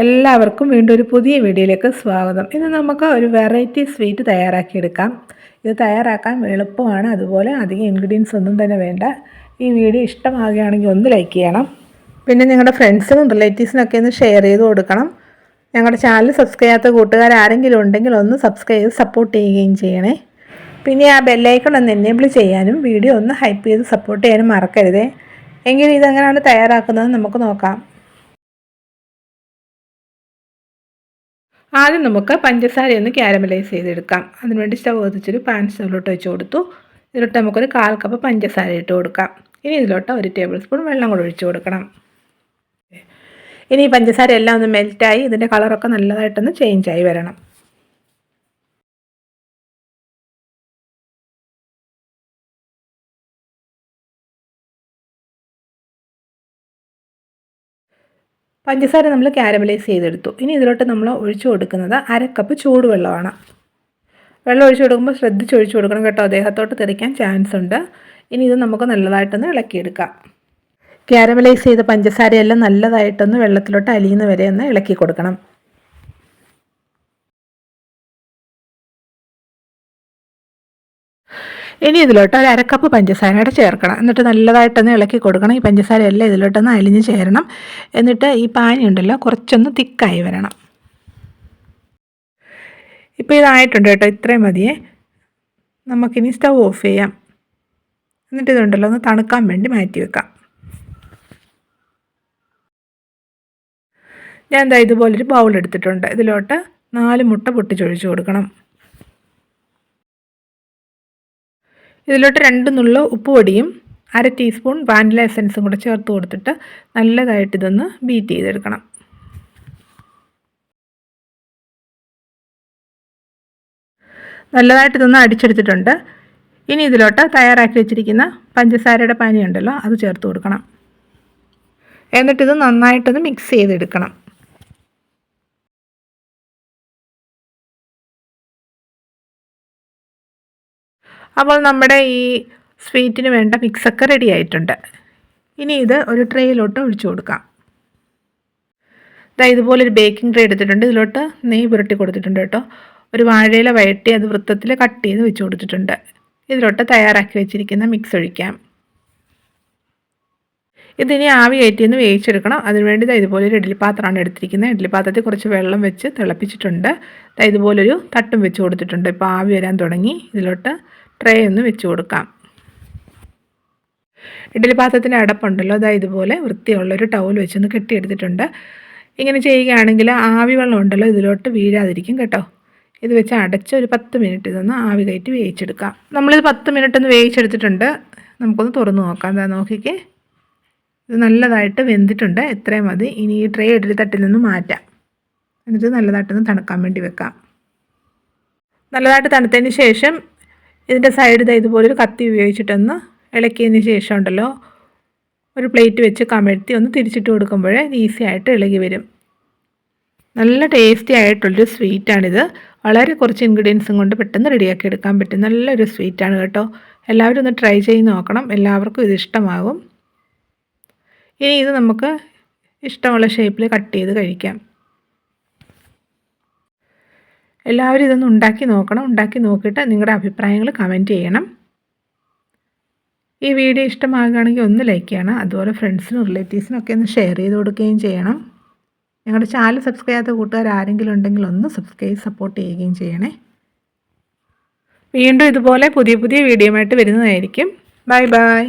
എല്ലാവർക്കും വീണ്ടും ഒരു പുതിയ വീഡിയോയിലേക്ക് സ്വാഗതം. ഇന്ന് നമുക്ക് ഒരു വെറൈറ്റി സ്വീറ്റ് തയ്യാറാക്കിയെടുക്കാം ഇത് തയ്യാറാക്കാൻ എളുപ്പമാണ്. അതുപോലെ അധികം ഇൻഗ്രീഡിയൻസ് ഒന്നും തന്നെ വേണ്ട. ഈ വീഡിയോ ഇഷ്ടമാകുകയാണെങ്കിൽ ഒന്ന് ലൈക്ക് ചെയ്യണം. പിന്നെ നിങ്ങളുടെ ഫ്രണ്ട്സിനും റിലേറ്റീവ്സിനൊക്കെ ഒന്ന് ഷെയർ ചെയ്ത് കൊടുക്കണം. ഞങ്ങളുടെ ചാനൽ സബ്സ്ക്രൈബ് ചെയ്യാത്ത കൂട്ടുകാർ ആരെങ്കിലും ഉണ്ടെങ്കിൽ ഒന്ന് സബ്സ്ക്രൈബ് ചെയ്ത് സപ്പോർട്ട് ചെയ്യുകയും ചെയ്യണേ. പിന്നെ ആ ബെല്ലൈക്കൺ ഒന്ന് എനേബിൾ ചെയ്യാനും വീഡിയോ ഒന്ന് ഹൈപ്പ് ചെയ്ത് സപ്പോർട്ട് ചെയ്യാനും മറക്കരുതേ. എങ്കിൽ ഇതെങ്ങനെയാണ് തയ്യാറാക്കുന്നത് നമുക്ക് നോക്കാം. ആദ്യം നമുക്ക് പഞ്ചസാര ഒന്ന് ക്യാരമലൈസ് ചെയ്തെടുക്കാം. അതിനുവേണ്ടി സ്റ്റവ് കത്തിച്ചൊരു പാൻ സ്റ്റവിലോട്ട് വെച്ച് കൊടുത്തു. ഇതിലോട്ട് നമുക്കൊരു കാൽ കപ്പ് പഞ്ചസാര ഇട്ട് കൊടുക്കാം. ഇനി ഇതിലോട്ട് ഒരു ടേബിൾ സ്പൂൺ വെള്ളം കൂടെ ഒഴിച്ചു കൊടുക്കണം. ഇനി ഈ പഞ്ചസാര എല്ലാം ഒന്ന് മെൽറ്റായി ഇതിന്റെ കളറൊക്കെ നല്ലതായിട്ടൊന്ന് ചേഞ്ചായി വരണം. പഞ്ചസാര നമ്മൾ കാരമലൈസ് ചെയ്തെടുത്തു. ഇനി ഇതിലോട്ട് നമ്മൾ ഒഴിച്ചു കൊടുക്കുന്നത് അരക്കപ്പ് ചൂടുവെള്ളമാണ്. വെള്ളം ഒഴിച്ചു കൊടുക്കുമ്പോൾ ശ്രദ്ധിച്ച് ഒഴിച്ചു കൊടുക്കണം കേട്ടോ. അദ്ദേഹത്തോട്ട് തെറിക്കാൻ ചാൻസ് ഉണ്ട്. ഇനി ഇത് നമുക്ക് നല്ലതായിട്ടൊന്ന് ഇളക്കിയെടുക്കാം. കാരമലൈസ് ചെയ്ത പഞ്ചസാരയെല്ലാം നല്ലതായിട്ടൊന്ന് വെള്ളത്തിലോട്ട് അലിയുന്ന വരെ ഒന്ന് ഇളക്കി കൊടുക്കണം. ഇനി ഇതിലോട്ട് ഒരു അരക്കപ്പ് പഞ്ചസാരയുടെ ചേർക്കണം. എന്നിട്ട് നല്ലതായിട്ടൊന്ന് ഇളക്കി കൊടുക്കണം. ഈ പഞ്ചസാര എല്ലാം ഇതിലോട്ടൊന്ന് അലിഞ്ഞ് ചേരണം. എന്നിട്ട് ഈ പാനി ഉണ്ടല്ലോ കുറച്ചൊന്ന് തിക്കായി വരണം. ഇപ്പോൾ ഇതായിട്ടുണ്ട് കേട്ടോ ഇത്രയും മതിയേ. നമുക്കിനി സ്റ്റൗ ഓഫ് ചെയ്യാം. എന്നിട്ട് ഇതുണ്ടല്ലോ ഒന്ന് തണുക്കാൻ വേണ്ടി മാറ്റി വെക്കാം. ഞാൻ എന്താ ഇതുപോലൊരു ബൗൾ എടുത്തിട്ടുണ്ട്. ഇതിലോട്ട് നാല് മുട്ട പൊട്ടിച്ചൊഴിച്ച് കൊടുക്കണം. ഇതിലോട്ട് രണ്ട് നുള്ള ഉപ്പുപൊടിയും അര ടീസ്പൂൺ വാനില എസൻസും കൂടെ ചേർത്ത് കൊടുത്തിട്ട് നല്ലതായിട്ട് ഇതൊന്ന് ബീറ്റ് ചെയ്തെടുക്കണം. നല്ലതായിട്ട് ഇതൊന്ന് അടിച്ചെടുത്തിട്ടുണ്ട്. ഇനി ഇതിലോട്ട് തയ്യാറാക്കി വെച്ചിരിക്കുന്ന പഞ്ചസാരയുടെ പാനി ഉണ്ടല്ലോ അത് ചേർത്ത് കൊടുക്കണം. എന്നിട്ടിത് നന്നായിട്ടൊന്ന് മിക്സ് ചെയ്തെടുക്കണം. അപ്പോൾ നമ്മുടെ ഈ സ്വീറ്റിന് വേണ്ട മിക്സൊക്കെ റെഡി ആയിട്ടുണ്ട്. ഇനി ഇത് ഒരു ട്രേയിലോട്ട് ഒഴിച്ചു കൊടുക്കാം. ഇതാ ഇതുപോലൊരു ബേക്കിംഗ് ട്രേ എടുത്തിട്ടുണ്ട്. ഇതിലോട്ട് നെയ്യ് പുരട്ടി കൊടുത്തിട്ടുണ്ട് കേട്ടോ. ഒരു വാഴയില വയറ്റി അത് വൃത്തത്തിൽ കട്ട് ചെയ്ത് വെച്ച് കൊടുത്തിട്ടുണ്ട്. ഇതിലോട്ട് തയ്യാറാക്കി വെച്ചിരിക്കുന്ന മിക്സ് ഒഴിക്കാം. ഇതിനി ആവി കയറ്റിയൊന്ന് വേവിച്ചെടുക്കണം. അതിനുവേണ്ടി ഇതുപോലെ ഒരു ഇഡ്ഡലി പാത്രമാണ് എടുത്തിരിക്കുന്നത്. ഇഡ്ഡലി പാത്രത്തിൽ കുറച്ച് വെള്ളം വെച്ച് തിളപ്പിച്ചിട്ടുണ്ട്. ഇതുപോലൊരു തട്ടും വെച്ച് കൊടുത്തിട്ടുണ്ട്. ഇപ്പോൾ ആവി വരാൻ തുടങ്ങി. ഇതിലോട്ട് ട്രേ ഒന്ന് വെച്ച് കൊടുക്കാം. ഇഡ്ഡലി പാത്രത്തിന്റെ അടപ്പുണ്ടല്ലോ. അതാ ഇതുപോലെ വൃത്തിയുള്ളൊരു ടൗൽ വെച്ചൊന്ന് കെട്ടിയെടുത്തിട്ടുണ്ട്. ഇങ്ങനെ ചെയ്യുകയാണെങ്കിൽ ആവി വെള്ളം ഉണ്ടല്ലോ. ഇതിലോട്ട് വീഴാതിരിക്കും കേട്ടോ. ഇത് വെച്ച് അടച്ച് ഒരു പത്ത് മിനിറ്റ് ഇതൊന്ന് ആവി കയറ്റി വേവിച്ചെടുക്കാം. നമ്മളിത് പത്ത് മിനിറ്റ് ഒന്ന് വേവിച്ചെടുത്തിട്ടുണ്ട്. നമുക്കൊന്ന് തുറന്ന് നോക്കാം. എന്താ നോക്കിക്കേ. ഇത് നല്ലതായിട്ട് വെന്തിട്ടുണ്ട്. എത്രയും മതി. ഇനി ഈ ട്രേ ഇഡ്ഡലി തട്ടിൽ നിന്ന് മാറ്റാം. എന്നിട്ട് നല്ലതായിട്ടൊന്ന് തണുക്കാൻ വേണ്ടി വെക്കാം. നല്ലതായിട്ട് തണുത്തതിന് ശേഷം ഇതിന്റെ സൈഡ് ഇതുപോലൊരു കത്തി ഉപയോഗിച്ചിട്ടൊന്ന് ഇളക്കിയതിന് ശേഷം ഉണ്ടല്ലോ ഒരു പ്ലേറ്റ് വെച്ച് കമഴ്ത്തി ഒന്ന് തിരിച്ചിട്ട് കൊടുക്കുമ്പോഴേ ഈസി ആയിട്ട് ഇളകി വരും. നല്ല ടേസ്റ്റി ആയിട്ടുള്ളൊരു സ്വീറ്റാണിത് വളരെ കുറച്ച് ഇൻഗ്രീഡിയൻസും കൊണ്ട് പെട്ടെന്ന് റെഡിയാക്കി എടുക്കാൻ പറ്റും. നല്ലൊരു സ്വീറ്റാണ് കേട്ടോ. എല്ലാവരും ഒന്ന് ട്രൈ ചെയ്ത് നോക്കണം. എല്ലാവർക്കും ഇത് ഇഷ്ടമാകും. ഇനി ഇത് നമുക്ക് ഇഷ്ടമുള്ള ഷേപ്പിൽ കട്ട് ചെയ്ത് കഴിക്കാം. എല്ലാവരും ഇതൊന്ന് ഉണ്ടാക്കി നോക്കണം. ഉണ്ടാക്കി നോക്കിയിട്ട് നിങ്ങളുടെ അഭിപ്രായങ്ങൾ കമന്റ് ചെയ്യണം. ഈ വീഡിയോ ഇഷ്ടമാകുകയാണെങ്കിൽ ഒന്ന് ലൈക്ക് ചെയ്യണം. അതുപോലെ ഫ്രണ്ട്സിനും റിലേറ്റീവ്സിനും ഒക്കെ ഒന്ന് ഷെയർ ചെയ്ത് കൊടുക്കുകയും ചെയ്യണം. ഞങ്ങളുടെ ചാനൽ സബ്സ്ക്രൈബ് ചെയ്യാത്ത കൂട്ടുകാർ ആരെങ്കിലും ഉണ്ടെങ്കിൽ ഒന്ന് സബ്സ്ക്രൈബ് സപ്പോർട്ട് ചെയ്യുകയും ചെയ്യണേ. വീണ്ടും ഇതുപോലെ പുതിയ പുതിയ വീഡിയോ ആയിട്ട് വരുന്നതായിരിക്കും. Bye bye